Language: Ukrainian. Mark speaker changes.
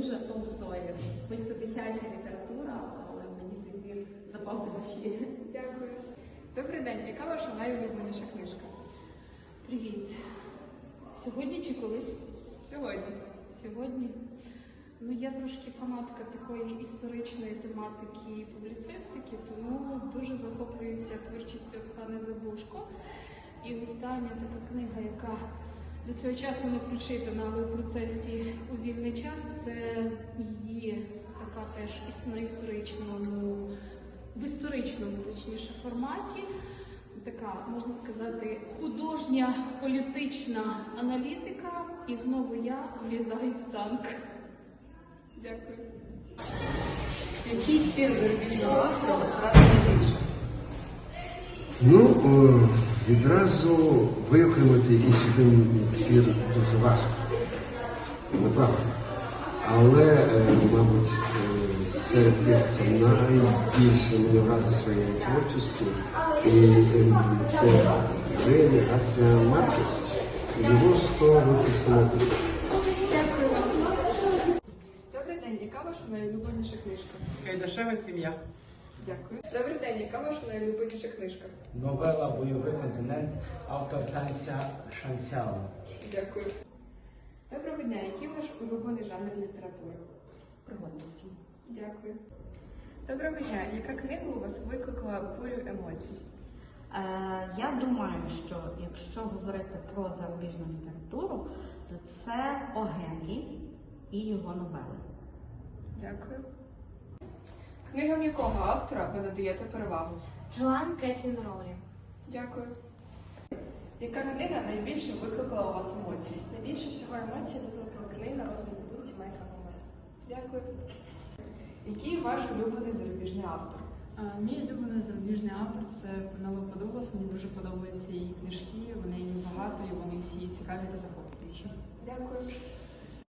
Speaker 1: дуже Том Сойер. Хоч це дитяча література, але мені цей твір запав до душі.
Speaker 2: Дякую. Добрий день, яка ваша найулюбленіша книжка?
Speaker 3: Привіт. Сьогодні чи колись?
Speaker 2: Сьогодні.
Speaker 3: Сьогодні. Ну, я трошки фанатка такої історичної тематики і публіцистики, тому дуже захоплююся творчістю Оксани Забушко. І остання така книга, яка до цього часу не прочитана, але в процесі у вільний час, це її така теж на історичному, в історичному, точніше, форматі. Така, можна сказати, художня політична аналітика, і знову я влізаю в танк.
Speaker 2: Дякую. Який твір зарубіжного автора вас вразив найбільше?
Speaker 4: Ну, о, відразу виокремити якийсь один твір дуже важко. Направду. Але, е, мабуть, е, серед тих, хто найбільше мене вразив своєю творчістю, і е, це Рені Гарція Маркес, його 100 років вам.
Speaker 2: Добрий день, яка ваша найулюбленіша книжка?
Speaker 5: Кайдашева сім'я.
Speaker 2: Дякую. Добрий день, яка ваша найулюбленіша книжка?
Speaker 6: Новела Бойовий континент, автор Тася Шансяо.
Speaker 2: Дякую. Доброго дня, який ваш улюблений жанр літератури? Пригодницький. Дякую. Доброго дня, яка книга у вас викликала бурю емоцій?
Speaker 7: Е, Я думаю, що якщо говорити про зарубіжну літературу, то це Огенлі і його новели.
Speaker 2: Дякую. Книгам якого автора ви надаєте перевагу?
Speaker 8: Джоан Кетлін Роулінг.
Speaker 2: Дякую. Яка книга найбільше викликала у вас емоцій? Найбільше всього емоцій викликала книга «Розум вулиці Майкла Мумера. Дякую. Який ваш улюблений зарубіжний автор?
Speaker 9: А, Мій улюблений зарубіжний автор це Пенелопа Дуглас. Мені дуже подобаються її книжки. Вони їх багато і вони всі цікаві та захоплюючі.
Speaker 2: Дякую.